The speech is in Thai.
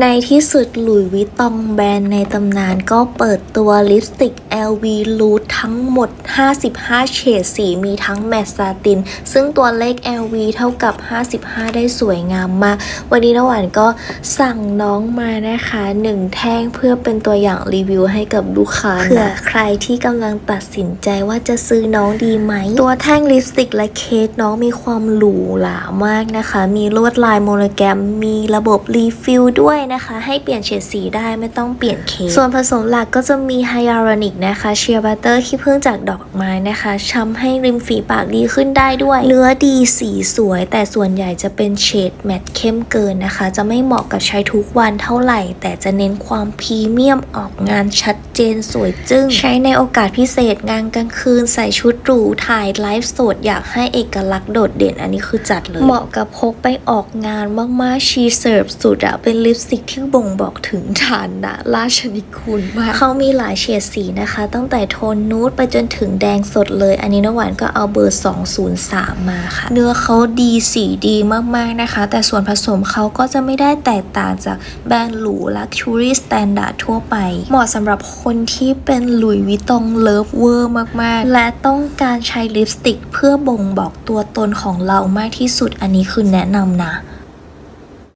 ในที่สุดหลุยวิตองแบรนด์ในตำนานก็เปิดตัวลิปสติก LV Loot ทั้งหมด 55 เฉดสีมีทั้งแมตต์ซาติน ซึ่งตัวเลข LV เท่ากับ 55 ได้สวยงามมาก วันนี้น้ำหวานก็สั่งน้องมานะคะ 1 แท่งเพื่อเป็นตัวอย่างรีวิวให้กับลูกค้าเผื่อใครที่กำลังตัดสินใจว่าจะซื้อน้องดีไหม ตัวแท่งลิปสติกและเคสน้องมีความหรูหรามากนะคะ มีลวดลายโมโนแกรม มีระบบรีฟิลด้วยนะคะ ให้เปลี่ยนเฉดสีได้ไม่ต้องเปลี่ยนเคสส่วนผสมหลักก็จะมีไฮยาลูรอนิกนะคะเชียร์บัตเตอร์ขี้ผึ้งจากดอกไม้นะคะทำให้ริมฝีปากดีขึ้นได้ด้วย เนื้อดีสีสวย แต่ส่วนใหญ่จะเป็นเฉดแมตต์เข้มเกินนะคะ จะไม่เหมาะกับใช้ทุกวันเท่าไหร่ แต่จะเน้นความพรีเมียมออกงานชัดเจนสวยจึง้ง ใช้ในโอกาสพิเศษงานกลางคืนใส่ชุดหรูถ่ายไลฟ์สดอยากให้เอกลักษณ์โดดเด่นอันนี้คือจัดเลย เหมาะกับพกไปออกงานมากๆชีเสิร์ฟสุดอะเป็นลิปสิกที่บ่งบอกถึงฐานะราชนิคุณมากเขามีหลายเฉดสีนะคะ ตั้งแต่โทนนูดไปจนถึงแดงสดเลย อันนี้น้ำหวานก็เอาเบอร์ 203 มาค่ะ เนื้อเขาดีสีดีมากๆนะคะ แต่ส่วนผสมเขาก็จะไม่ได้แตกต่างจากแบรนด์หรู Luxury Standard ทั่วไป เหมาะสำหรับคนที่เป็นหลุยวิตองเลิฟเวอร์มากๆ และต้องการใช้ลิปสติกเพื่อบ่งบอกตัวตนของเรามากที่สุดอันนี้คือแนะนำนะ